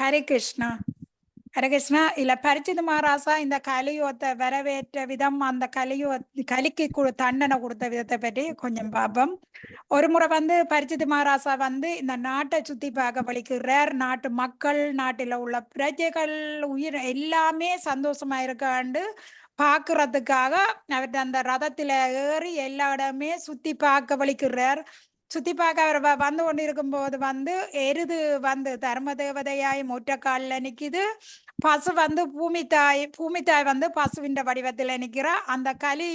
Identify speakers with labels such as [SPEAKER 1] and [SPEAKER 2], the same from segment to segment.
[SPEAKER 1] ஹரே
[SPEAKER 2] கிருஷ்ணா ஹரே கிருஷ்ணா இல்ல பரிச்சிது மகாராசா இந்த கலியுகத்தை வரவேற்ற விதம் அந்த கலியுக கலிக்கு கு- தண்டனை கொடுத்த விதத்தை பற்றி கொஞ்சம் பார்ப்போம் ஒரு முறை வந்து பரிச்சிது மகாராசா வந்து இந்த நாட்டை சுத்தி பார்க்க வலிக்கிறார் நாட்டு மக்கள் நாட்டில உள்ள பிரஜைகள் உயிர் எல்லாமே சந்தோஷமா இருக்காண்டு பாக்குறதுக்காக அவர் அந்த ரதத்துல ஏறி எல்லா இடமே சுத்தி பார்க்க வலிக்கிறார் சுத்தி பார்க்க அவர் வந்து கொண்டு இருக்கும்போது வந்து எருது வந்து தர்ம தேவதையாய் ஒற்ற நிற்கிது பசு வந்து பூமி தாய் பூமி தாய் வந்து பசுவின் வடிவத்தில் நிற்கிறா அந்த கலி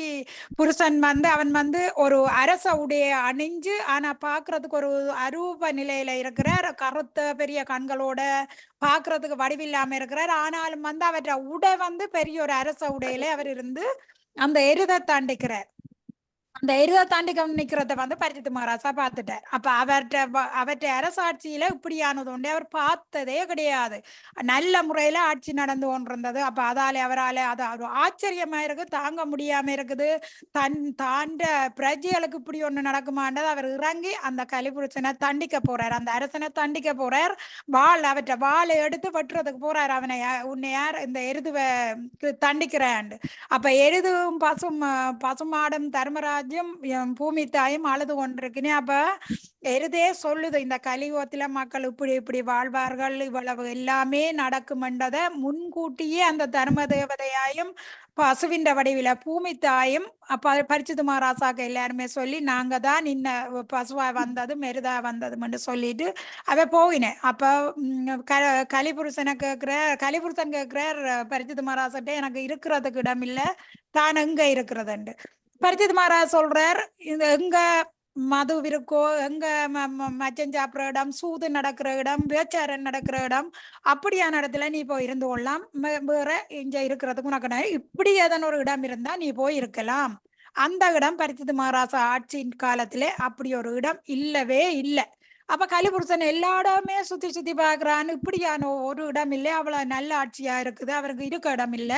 [SPEAKER 2] புருஷன் வந்து அவன் வந்து ஒரு அரச உடைய அணிஞ்சு ஆனால் பார்க்கறதுக்கு ஒரு அரூப நிலையில இருக்கிறார். கருத்த பெரிய கண்களோட பார்க்கறதுக்கு வடிவில்லாம இருக்கிறார். ஆனாலும் வந்து அவற்ற உடை வந்து பெரிய ஒரு அரச உடையில அவர் இருந்து அந்த எருதை தாண்டிக்கிறார். அந்த எருதை தாண்டி நிக்கிறத வந்து பரிசித்து மகாராசா பார்த்துட்டார். அப்ப அவர்கிட்ட அவர்கிட்ட அரசாட்சியில இப்படியானது உண்டு. அவர் பார்த்ததே கிடையாது. நல்ல முறையில ஆட்சி நடந்து கொண்டிருந்தது. அப்ப அதால அவரால அது ஒரு ஆச்சரியமா இருக்கு தாங்க முடியாம இருக்குது. தன் தாண்ட பிரஜைகளுக்கு இப்படி ஒண்ணு நடக்குமான்றது அவர் இறங்கி அந்த கலிபுருஷனை தண்டிக்க போறார். அந்த அரசனை தண்டிக்க போறார். வாள் அவற்றை வாளை எடுத்து வெட்டுறதுக்கு போறார். அவனை உன்னை யார் இந்த எருதுவை தண்டிக்கிறான் அப்ப எருதும் பசும் பசுமாடும் தர்மராஜ் ராஜ்யம் பூமி தாயும் அழுது கொண்டிருக்குன்னு அப்ப எருதே சொல்லுது இந்த கலியுகத்துல மக்கள் இப்படி இப்படி வாழ்வார்கள் இவ்வளவு எல்லாமே நடக்குமென்றதை முன்கூட்டியே அந்த தர்ம தேவதையாயும் பசுவின் வடிவில பூமி தாயும் அப்ப பரிச்சிது மகாராசாக்கு எல்லாருமே சொல்லி நாங்க தான் இன்ன பசுவா வந்தது மெருதா வந்ததுன்னு சொல்லிட்டு அவ போகினேன் அப்ப க கலிபுருஷனை கேட்குற கலிபுருஷன் கேட்குற பரிச்சிது மகாராசட்ட எனக்கு இருக்கிறதுக்கு இடம் இல்லை தான் எங்க இருக்கிறதுண்டு. பரிஜித் மகாராஜ் சொல்றார் இந்த எங்க மது இருக்கோ எங்க ம- ம- மச்சம் சாப்பிட்ற இடம் சூது நடக்கிற இடம் விபச்சாரம் நடக்கிற இடம் அப்படியான இடத்துல நீ போய் இருந்து கொள்ளலாம். வேற இங்க இருக்கிறதுக்கு உனக்கு இப்படி ஏதான ஒரு இடம் இருந்தா நீ போய் இருக்கலாம். அந்த இடம் பரிச்சித் மகாராச ஆட்சியின் காலத்திலே அப்படி ஒரு இடம் இல்லவே இல்லை. அப்ப கலிபுருஷன் எல்லா இடமே சுத்தி சுத்தி பாக்குறான்னு இப்படியான ஒரு இடம் இல்லை. அவ்வளவு நல்ல ஆட்சியா இருக்குது. அவருக்கு இருக்க இடம் இல்லை.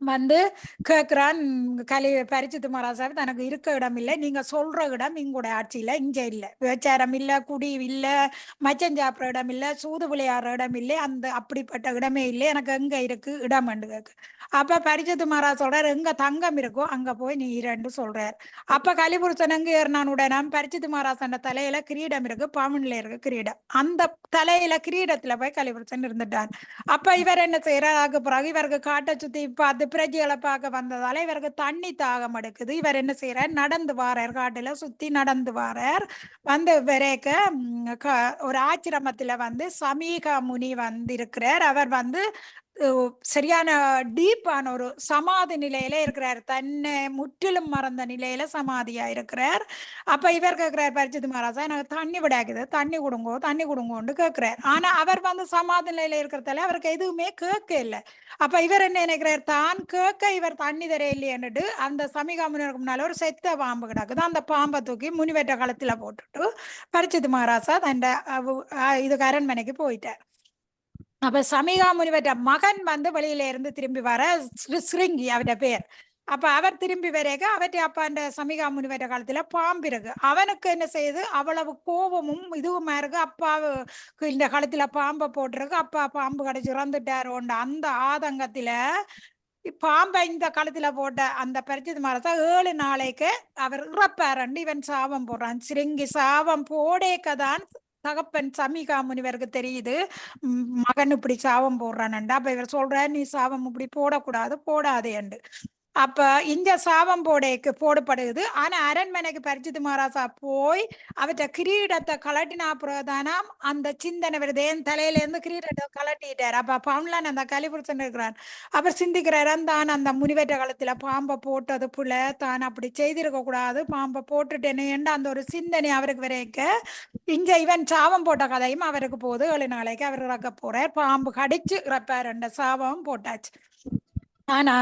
[SPEAKER 2] வந்து கேட்கிறான் கலி பரிச்சித்து மகாராசாமி தனக்கு இருக்க இடம் இல்லை. நீங்க சொல்ற இடம் இங்குடைய ஆட்சியில இங்கே இல்லை. விபச்சாரம் இல்லை குடி இல்லை மச்சம் சாப்பிட்ற இடம் இல்லை சூது விளையாடுற இடம் இல்லை அந்த அப்படிப்பட்ட இடமே இல்லை. எனக்கு எங்க இருக்கு? இடம் கேக்கு. அப்ப பரிச்சித்து மகாராஜ் சொல்றாரு எங்க தங்கம் இருக்கோ அங்க போய் நீ இரண்டு சொல்றாரு. அப்ப கலிபுருஷன் எங்க ஏறினான் உடனே? பரிச்சித்து மகாராஜன் தலையில கிரீடம் இருக்கு பாமன்ல இருக்கு கிரீடம். அந்த தலையில கிரீடத்துல போய் கலிபுருஷன் இருந்துட்டான். அப்ப இவர் என்ன செய்யறாரு அதுக்கு பிறகு இவருக்கு காட்டை சுத்தி பார்த்து பிரஜைகளை பார்க்க வந்ததால இவருக்கு தண்ணி தாகம் எடுக்குது. இவர் என்ன செய்யறார் நடந்து வாரார். காட்டுல சுத்தி நடந்து வாரார். வந்து விரைக்க ஒரு ஆச்சிரமத்துல வந்து சமீக முனி வந்திருக்கிறார். அவர் வந்து சரியான டீப்பான ஒரு சமாதி நிலையில இருக்கிறார். தன்னை முற்றிலும் மறந்த நிலையில சமாதியா இருக்கிறார். அப்ப இவர் கேட்கிறார் பரிச்சித் மகாராஜா எனக்கு தண்ணி விடாக்குது தண்ணி கொடுங்கோ தண்ணி கொடுங்கோன்னு கேட்கிறார். ஆனா அவர் வந்து சமாதி நிலையில இருக்கிறதால அவருக்கு எதுவுமே கேட்க இல்லை. அப்ப இவர் என்ன நினைக்கிறார் தான் கேட்க இவர் தண்ணி தர இல்லையன்னுட்டு அந்த சமிகா முனிவருக்கு முன்னால ஒரு செத்த பாம்பு கிடக்குது. அந்த பாம்பை தூக்கி முனிவெட்ட களத்துல போட்டுட்டு பரிச்சித் மகாராஜா தண்ட இது அரண்மனைக்கு போயிட்டார். அப்ப சமிகா முனிவற்ற மகன் வந்து வெளியில இருந்து திரும்பி வர ஸ்ருங்கி அவட பேர். அப்ப அவர் திரும்பி வரைக அவற்றை அப்பாண்ட சமிகா முனிவர காலத்துல பாம்பு இருக்கு. அவனுக்கு என்ன செய்யுது? அவ்வளவு கோபமும் இதுவுமா இருக்கு. அப்பாவுக்கு இந்த காலத்துல பாம்பை போட்டிருக்கு. அப்பா பாம்பு கடிச்சு இறந்துட்டாரோண்ட அந்த ஆதங்கத்துல பாம்பை இந்த காலத்துல போட்ட அந்த பரிச்சித் மரத்தை ஏழு நாளைக்கு அவர் இறப்பாரண்டு இவன் சாபம் போடுறான். சிறுங்கி சாபம் போடேக்கதான் தகப்பன் சமிகா முனிவருக்கு தெரியுது. மகன் இப்படி சாபம் போடுறான்டா அப்ப இவர் சொல்ற நீ சாபம் இப்படி போடக்கூடாது போடாதேண்டு அப்ப இந்த சாபம் போடைக்கு போடப்படுது. ஆனா அரண்மனைக்கு பரிச்சித்து மகாராசா போய் அவற்ற கிரீடத்தை கலட்டினா பிறகுதானாம் அந்த சிந்தனை வருது. என் தலையில இருந்து கிரீடத்தை கலட்டிட்டார் அப்ப பவுன்லான் அந்த கலிபுருஷன் இருக்கிறான். அவர் சிந்திக்கிறார் தான் அந்த முனிவேற்ற காலத்துல பாம்பை போட்டது புல. தான் அப்படி செய்திருக்க கூடாது. பாம்பை போட்டுட்டேன்னு அந்த ஒரு சிந்தனை அவருக்கு வரைக்க இங்க இவன் சாபம் போட்ட கதையும் அவருக்கு போகுது. ஏழு நாளைக்கு அவர் இறக்க போறார். பாம்பு கடிச்சு இறப்பார். ரெண்டு சாபம் போட்டாச்சு. ஆனா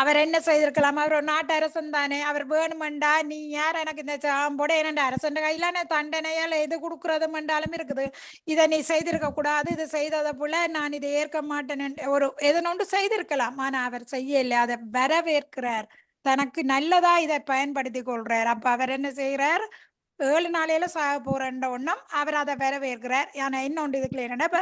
[SPEAKER 2] அவர் என்ன செய்திருக்கலாம்? அவர் ஒரு நாட்டு அரசன் தானே. அவர் வேணுமெண்டா நீ யார்? எனக்கு இந்த சாம்போட என்னண்ட அரசன் கையில தண்டனையால் எது கொடுக்கறது மண்டாலும் இருக்குது. இதை நீ செய்திருக்க கூடாது இது செய்ததை போல நான் இதை ஏற்க மாட்டேன் ஒரு எதனொன்று செய்திருக்கலாம். ஆனா அவர் செய்யல அதை வரவேற்கிறார். தனக்கு நல்லதா இதை பயன்படுத்தி கொள்றார் அப்ப அவர் என்ன செய்யறார் ஏழு நாளையில சாக போறன்ற ஒன்றும் அவர் அதை வரவேற்கிறார். ஆனா இன்னொன்று இதுக்குள்ள என்னன்னா இப்ப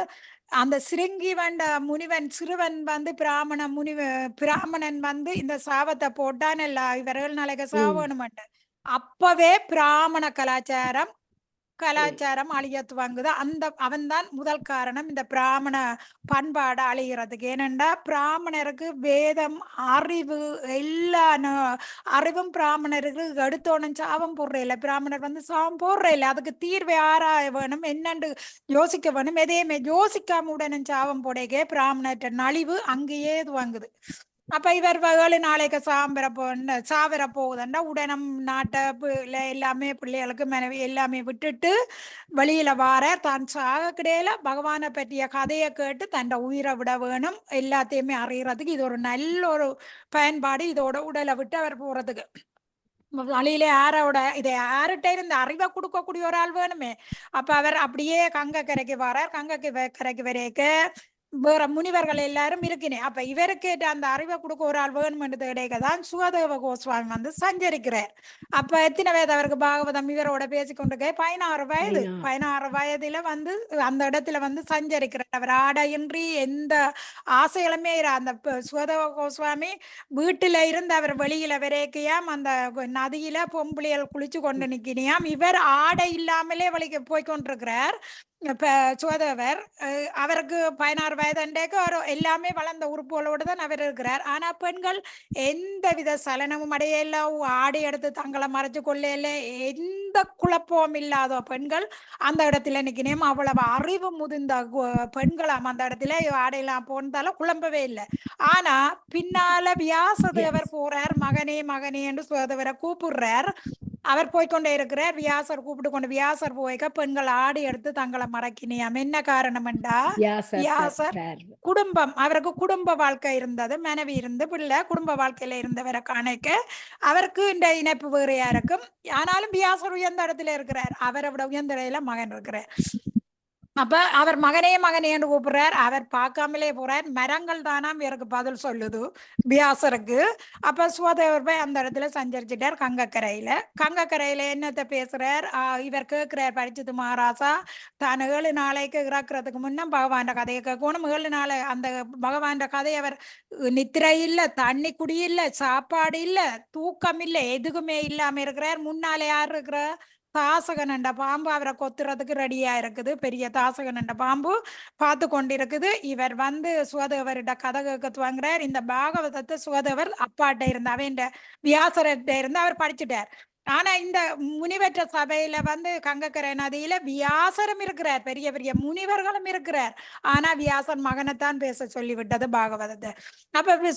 [SPEAKER 2] அந்த சிருங்கி வந்த முனிவன் சிறுவன் வந்து பிராமண முனிவ பிராமணன் வந்து இந்த சாபத்தை போட்டான் இல்ல இவர் ஏழு நாளைக்கு சாவணுமெண்டு அப்பவே பிராமண கலாச்சாரம் கலாச்சாரம் அழியத்து வாங்குது அந்த அவன்தான் முதல் காரணம். இந்த பிராமண பண்பாடு அழிகிறதுக்கு ஏனென்றா பிராமணருக்கு வேதம் அறிவு எல்லா அறிவும் பிராமணருக்கு எடுத்தோணும் சாபம் போடுற இல்லை பிராமணர் வந்து சாபம் போடுற இல்லை அதுக்கு தீர்வை ஆராய வேணும் என்னென்று யோசிக்க வேணும் எதையுமே யோசிக்காம உடனே சாபம் போடையே பிராமணர்கிட்ட நலிவு அங்கேயே இது வாங்குது. அப்ப இவர் வ- நாளைக்கு சாம்பர போன சாவர போகுதுண்டா உடனம் நாட்டை எல்லாமே பிள்ளைகளுக்கு மனைவி எல்லாமே விட்டுட்டு வெளியில வார தான் சாக கிடையில பகவானை பற்றிய கதையை கேட்டு தன்னை உயிரை விட வேணும் எல்லாத்தையுமே அறியறதுக்கு இது ஒரு நல்ல ஒரு பயன்பாடு இதோட உடலை விட்டு அவர் போறதுக்கு வழியில யாரோட இதை யார்கிட்ட இருந்து அறிவை கொடுக்கக்கூடிய ஒரு ஆள் வேணுமே அப்ப அவர் அப்படியே கங்க கரைக்கு வரார் கங்க கரைக்கு வரைக்க வேற முனிவர்கள் எல்லாரும் இருக்கினே. அப்ப இவருக்கு அந்த அறிவை கொடுக்க ஒரு ஆள் வேணுமென்றது கிடைக்க தான் சுகதேவ கோஸ்வாமி வந்து சஞ்சரிக்கிறார். அப்ப எத்தனை வயது அவருக்கு பாகவதம் இவரோட பேசிக்கொண்டிருக்க? பதினாறு வயது.
[SPEAKER 1] பதினாறு.
[SPEAKER 2] வயதுல வந்து அந்த இடத்துல வந்து சஞ்சரிக்கிறார். அவர் ஆடையின்றி எந்த ஆசைகளுமே அந்த சுகதேவ கோஸ்வாமி வீட்டுல இருந்து அவர் வெளியில விரைக்கையாம் அந்த நதியில பொம்பளைகள் குளிச்சு கொண்டு நிக்கினியாம். இவர் ஆடை இல்லாமலே வழிக்கு போய் அஹ், அவருக்கு பதினாறு வயதுண்டேக்கு அவர் எல்லாமே வளர்ந்த உறுப்புகளோடு தான் அவர் இருக்கிறார். ஆனா பெண்கள் எந்த வித சலனமும் அடையல ஆடை எடுத்து தங்களை மறைச்சு கொள்ளையில எந்த குழப்பமும் இல்லாத பெண்கள் அந்த இடத்துல நிக்கணும். அவ்வளவு அறிவு முதிர்ந்த பெண்களாம் அந்த இடத்துல ஆடையெல்லாம் போனதால குழம்பவே இல்லை. ஆனா பின்னால வியாசதேவர் போறார். மகனே மகனே என்று சுகதேவரை கூப்பிடுறார். அவர் போய்க்கொண்டே இருக்கிறார். வியாசர் கூப்பிட்டு கொண்டு வியாசர் போய்க்க பெண்கள் ஆடை எடுத்து தங்களை மறக்கினியாம் என்ன காரணம் என்றா?
[SPEAKER 1] வியாசர்.
[SPEAKER 2] குடும்பம். அவருக்கு குடும்ப வாழ்க்கை இருந்தது. மனைவி இருந்து பிள்ளை. குடும்ப வாழ்க்கையில இருந்தவரை காணிக்க அவருக்கு இந்த இணைப்பு வேறையா இருக்கும். ஆனாலும் வியாசர் உயர்ந்த இடத்துல இருக்கிறார். அவரை விட உயர்ந்த இடத்துல மகன் இருக்கிறார். அப்ப அவர் மகனே மகனே என்று கூப்பிடுறார். அவர் பார்க்காமலே போறார். மரங்கள் தானாம் இவருக்கு பதில் சொல்லுது வியாசருக்கு. அப்ப சுவதேவர் போய் அந்த இடத்துல சஞ்சரிச்சிட்டார் கங்கக்கரையில. கங்கக்கரையில என்னத்த பேசுறார்? ஆஹ் இவர் கேட்கிறார் பரிச்சித்து மகாராசா தான் ஏழு நாளைக்கு இறக்குறதுக்கு முன்ன பகவான் கதையை கேட்கணும். ஏழு நாளை அந்த பகவான் கதை அவர் நித்திரை இல்ல தண்ணி குடி சாப்பாடு இல்ல தூக்கம் இல்ல எதுக்குமே இல்லாம இருக்கிறார். முன்னாலே யார் இருக்கிற தாசகன் என்ற பாம்பு அவரை கொத்துறதுக்கு ரெடியா இருக்குது. பெரிய தாசகன் என்ற பாம்பு பார்த்து கொண்டிருக்குது. இவர் வந்து சுவதேவர்கிட்ட கதை கேட்க துவங்குறார். இந்த பாகவதத்தை சுவதேவர் அப்பாட்ட இருந்து அவன் வியாசர்கிட்ட இருந்து அவர் படிச்சுட்டார். ஆனா இந்த முனிவற்ற சபையில வந்து கங்கக்கரை நதியில வியாசரும் இருக்கிறார். பெரிய பெரிய முனிவர்களும் இருக்கிறார். ஆனா வியாசன் மகனைத்தான் பேச சொல்லிவிட்டது பாகவதத்தை. அப்ப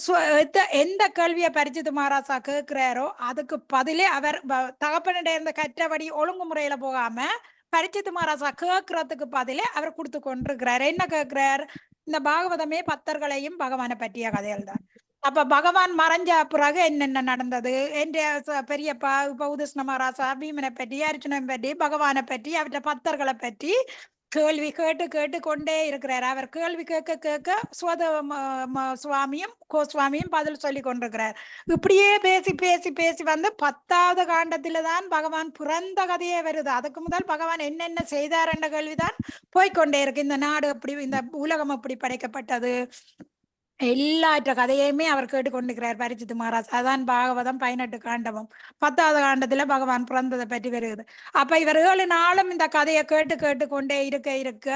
[SPEAKER 2] எந்த கேள்வியை பரிச்சித்து மகாராசா கேட்கிறாரோ அதுக்கு பதிலே அவர் தகப்பனிட இருந்த கற்றபடி ஒழுங்குமுறையில போகாம பரிச்சித்து மகாராசா கேட்கறதுக்கு பதிலே அவர் கொடுத்து கொண்டிருக்கிறார். என்ன கேட்கிறார்? இந்த பாகவதமே பத்தர்களையும் பகவானை பற்றிய கதைகள் தான். அப்ப பகவான் மறைஞ்ச பிறகு என்னென்ன நடந்தது? என்ற பெரியப்பா பௌதஸ்ன மகாராசா பீமனை பற்றி அர்ஜுனன் பற்றி பகவானை பற்றி அவற்ற பக்தர்களை பற்றி கேள்வி கேட்டு கேட்டு கொண்டே இருக்கிறார். அவர் கேள்வி கேட்க கேட்க சுவத ம- சுவாமியும் கோஸ்வாமியும் பதில் சொல்லி கொண்டிருக்கிறார். இப்படியே பேசி பேசி பேசி வந்து பத்தாவது காண்டத்தில தான் பகவான் பிறந்த கதையே வருது. அதுக்கு முதல் பகவான் என்னென்ன செய்தார் என்ற கேள்விதான் போய்க்கொண்டே இருக்கு. இந்த நாடு அப்படி இந்த உலகம் அப்படி படைக்கப்பட்டது. எல்லாற்ற கதையுமே அவர் கேட்டுக்கொண்டிருக்கிறார் பரிச்சித்து மகாராஜ். அதான் பாகவதம் பதினெட்டு காண்டமும். பத்தாவது காண்டத்துல பகவான் பிறந்ததை பற்றி வருகிறது. அப்ப இவர் ஏழு நாளும் இந்த கதையை கேட்டு கேட்டு கொண்டே இருக்க இருக்க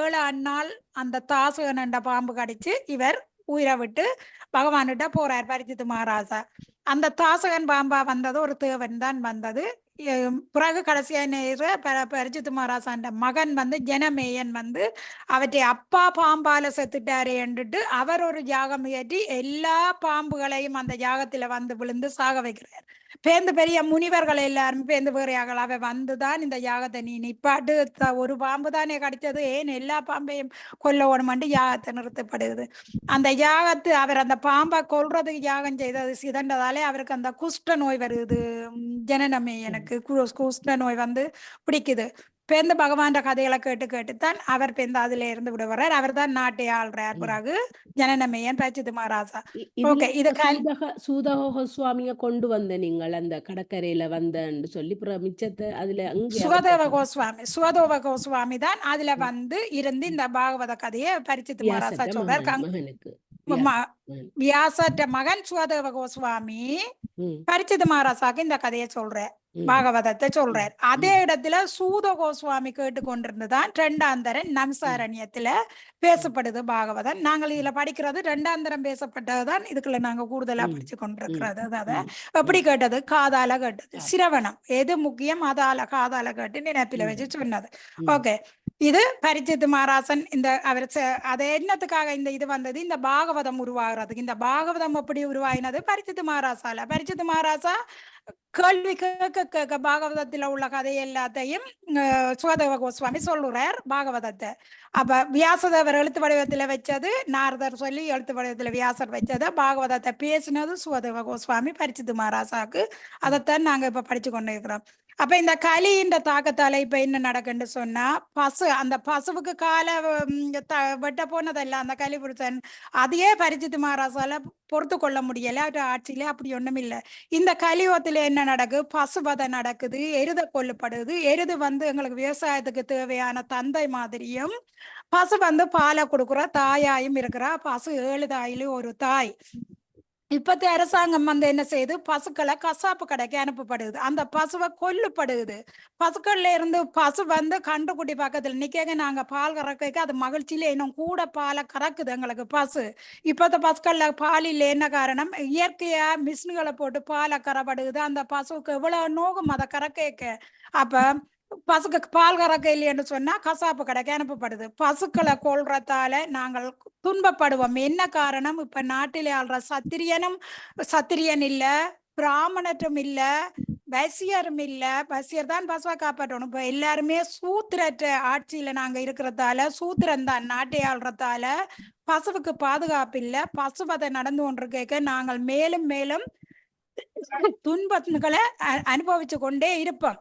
[SPEAKER 2] ஏழு அந்நாள் அந்த தாசகன் என்ற பாம்பு கடிச்சு இவர் உயிரை விட்டு பகவான்கிட்ட போறார் பரிச்சித்து மகாராஜா. அந்த தாசகன் பாம்பா வந்தது ஒரு தேவன் தான் வந்தது. பிறகு கடைசியா நேர பரிஜித் மகாராசாண்ட மகன் வந்து ஜனமேயன் வந்து அவற்றை அப்பா பாம்பால செத்துட்டாரே என்றுட்டு அவர் ஒரு யாகம் ஏற்றி எல்லா பாம்புகளையும் அந்த யாகத்துல வந்து விழுந்து சாக வைக்கிறார். பேந்து பெரிய முனிவர்கள் எல்லாரும் பேந்து வேறையாகலாவே வந்துதான் இந்த யாகத்தை நீ நிப்பாட்டு. ஒரு பாம்பு தானே கடிச்சது. ஏன் எல்லா பாம்பையும் கொல்ல ஓணுமென்று யாகத்தை நிறுத்தப்படுது அந்த யாகத்து அவர் அந்த பாம்பை கொல்றதுக்கு யாகம் செய்தது சிதண்டதாலே அவருக்கு அந்த குஷ்ட நோய் வருது. ஜனனமே எனக்கு. குஷ்ட நோய் வந்து பிடிக்குது. பேருந்து பகவான் கதைகளை கேட்டு கேட்டுத்தான் அவர் பேருந்து அதுல இருந்து விடுவார் அவர் தான் நாட்டை ஆள்றார். பிறகு. ஜனனமையன் பரிச்சித்து மகாராஜா. ஓகே இது
[SPEAKER 1] இப்ப
[SPEAKER 2] கல்
[SPEAKER 1] சூதக சூதக சுவாமிய கொண்டு வந்த நீங்கள் அந்த கடற்கரையில வந்தன்னு சொல்லி மிச்சத்தை அதுல அவர்ட்ட
[SPEAKER 2] கோஸ்வாமி சுவதேவ கோஸ்வாமி தான் அதுல வந்து இருந்து இந்த பாகவத கதையை பரிச்சித்து மகாராஜா சொல்றார்.
[SPEAKER 1] மகன்.
[SPEAKER 2] வியாசற்ற மகன் சுவதேவ கோஸ்வாமி
[SPEAKER 1] ம்,
[SPEAKER 2] பரிச்சித்து மகாராஜாக்கு இந்த கதையை சொல்றார்.
[SPEAKER 1] ம்,
[SPEAKER 2] பாகவதத்தை சொல்றார். அதே இடத்துல சூத கோஸ்வாமி கேட்டுக்கொண்டிருந்துதான் ரெண்டாந்தரன் நம்சாரண்யத்துல பேசப்படுது பாகவதன் நாங்கள் இதுல படிக்கிறது ரெண்டாந்தரம் பேசப்பட்டதுதான். இதுக்குள்ள நாங்க கூடுதலா படிச்சு கொண்டிருக்கிறது. அத எப்படி கேட்டது? காதால கேட்டது. சிரவணம். எது முக்கியம்? அதால. காதால கேட்டு நினைப்பில வச்சு சொன்னது. ஓகே இது பரிச்சித்து மகாராசன் இந்த அவர் அது என்னத்துக்காக இந்த இது வந்தது? இந்த பாகவதம் உருவாகிறதுக்கு இந்த பாகவதம் எப்படி உருவாகினது பரிச்சித்து மகாராசால. பரிச்சித்து மகாராசா கேள்வி கேட்க கேட்க பாகவதத்துல உள்ள கதை எல்லாத்தையும் சுகதேவ கோஸ்வாமி சொல்லுறார் பாகவதத்தை. அப்ப வியாசதேவர் எழுத்து வடிவத்துல வச்சது நாரதர் சொல்லி எழுத்து வடிவத்துல வியாசர் வச்சதை பாகவதத்தை பேசினது சுகதேவ கோஸ்வாமி பரிச்சித்து மகாராசாக்கு அதைத்தான் நாங்க இப்ப படிச்சு கொண்டு இருக்கிறோம். அப்ப இந்த கலின்ற தாக்கத்தால இப்ப என்ன நடக்குன்னு சொன்னா பசு அந்த பசுவுக்கு காலை த- வெட்ட போனதல்ல அந்த கலிபுருஷன் அதையே பரிஜித் மகாராசால பொறுத்து கொள்ள முடியல. அவர் ஆட்சியில அப்படி ஒண்ணும் இல்லை இந்த கலியுகத்துல என்ன நடக்கு? பசுவதை நடக்குது எருத கொல்லப்படுது எருது வந்து எங்களுக்கு விவசாயத்துக்கு தேவையான தந்தை மாதிரியும் பசு வந்து பாலை கொடுக்குற தாயாயும் இருக்கிறா. பசு ஏழு தாயிலும் ஒரு தாய். இப்பத்த அரசாங்கம் வந்து என்ன செய்யுது பசுக்களை கசாப்பு கடைக்கு அனுப்பப்படுது. அந்த பசுவை கொல்லுப்படுது. பசுக்கள்ல இருந்து பசு வந்து கண்டுக்குட்டி பக்கத்துல நிக்க நாங்க பால் கறக்க அது மகிழ்ச்சியில இன்னும் கூட பாலை கறக்குது எங்களுக்கு பசு. இப்பத்த பசுக்கள்ல பால் இல்லை என்ன காரணம்? இயற்கையா மிஷின்களை போட்டு பாலை கறப்படுது. அந்த பசுவுக்கு எவ்வளவு நோகும் அதை கறக்க அப்ப பசுக்கு பால் கறக்க இல்லைன்னு சொன்னா கசாப்பு கடைக்கு அனுப்பப்படுது. பசுக்களை கொள்றதால நாங்கள் துன்பப்படுவோம். என்ன காரணம்? இப்ப நாட்டிலே ஆள்ற சத்திரியனும் சத்திரியன் இல்ல பிராமணற்றும் இல்ல பசியரும் இல்ல. பசியர் தான் பசுவை காப்பாற்றணும். இப்ப எல்லாருமே சூத்திரற்ற ஆட்சியில நாங்க இருக்கிறதால சூத்திரன் தான் நாட்டை ஆள்றதால பசுவுக்கு பாதுகாப்பு இல்ல. பசுவதை நடந்து கொண்டு கேட்க நாங்கள் மேலும் மேலும் துன்பங்களை அ- அனுபவிச்சு கொண்டே இருப்போம்.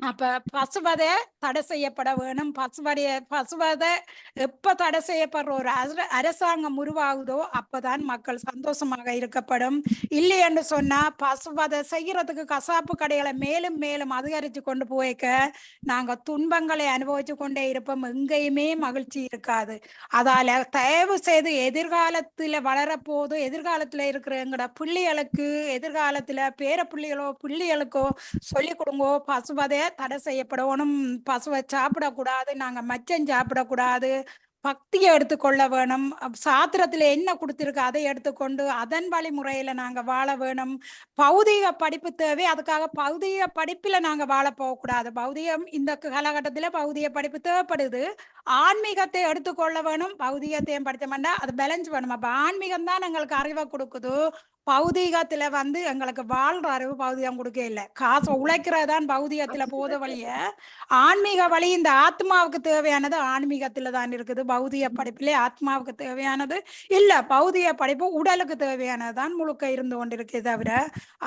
[SPEAKER 2] அப்ப பசுவதை தடை செய்யப்பட வேணும். பசுவடைய பசுவதை எப்ப தடை செய்யப்படுற ஒரு அர- அரசாங்கம் உருவாகுதோ அப்பதான் மக்கள் சந்தோஷமாக இருக்கப்படும். இல்லை என்று சொன்னா பசுவதை செய்யறதுக்கு கசாப்பு கடைகளை மேலும் மேலும் அதிகரிச்சு கொண்டு போய்க்க நாங்க துன்பங்களை அனுபவிச்சு கொண்டே இருப்போம். எங்கேயுமே மகிழ்ச்சி இருக்காது. அதால தயவு செய்து எதிர்காலத்துல வளரப்போது எதிர்காலத்துல இருக்கிற எங்கட பிள்ளைகளுக்கு எதிர்காலத்துல பேர பிள்ளைகளோ பிள்ளைகளுக்கோ சொல்லி கொடுங்கோ. பசுவதை தடை செய்யப்படணும். பசுவை சாப்பிடக்கூடாது நாங்க மச்சம் சாப்பிடக்கூடாது. பக்தியை எடுத்துக்கொள்ள வேணும். சாத்திரத்தில் சாத்திரத்துல என்ன கொடுத்துருக்கு அதை எடுத்துக்கொண்டு அதன் வழிமுறையில நாங்க வாழ வேணும். பௌதீக படிப்பு தேவை. அதுக்காக பௌதிக படிப்புல நாங்க வாழ போகக்கூடாது. பௌதிகம் இந்த காலகட்டத்துல பௌதிக படிப்பு தேவைப்படுது. ஆன்மீகத்தை எடுத்துக்கொள்ள வேணும். பௌதிகத்தையும் படித்த மாட்டா அது பேலன்ஸ் வேணும். அப்ப ஆன்மீகம் தான் எங்களுக்கு அறிவை கொடுக்குது. பௌதீகத்துல வந்து எங்களுக்கு வாழ்ற அறிவு பௌதீகம் கொடுக்க இல்லை. காசை உழைக்கிறதான் பௌதீகத்துல போத வழிய. ஆன்மீக வழி இந்த ஆத்மாவுக்கு தேவையானது ஆன்மீகத்துல தான் இருக்குது. பௌதிக படிப்பிலே ஆத்மாவுக்கு தேவையானது இல்ல பௌதிக படிப்பு உடலுக்கு தேவையானது தான் முழுக்க இருந்து கொண்டிருக்கு தவிர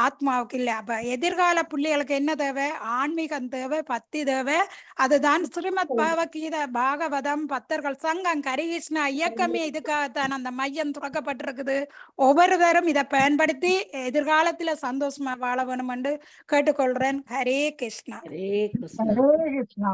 [SPEAKER 2] ஆத்மாவுக்கு இல்லை. அப்ப எதிர்கால பிள்ளைகளுக்கு என்ன தேவை? ஆன்மீகம் தேவை பக்தி தேவை. அதுதான் ஸ்ரீமத் பாவகீத பாகவதம் பத்தர்கள் சங்கம் கரிகிருஷ்ணா இயக்கமே இதுக்காகத்தான் அந்த மையம் துறக்கப்பட்டிருக்குது. ஒவ்வொருவரும் இதை பயன்படுத்தி எதிர்காலத்துல சந்தோஷமா வாழ வேணும் என்று கேட்டுக்கொள்றேன் ஹரே கிருஷ்ணா.
[SPEAKER 1] ஹரே கிருஷ்ணா.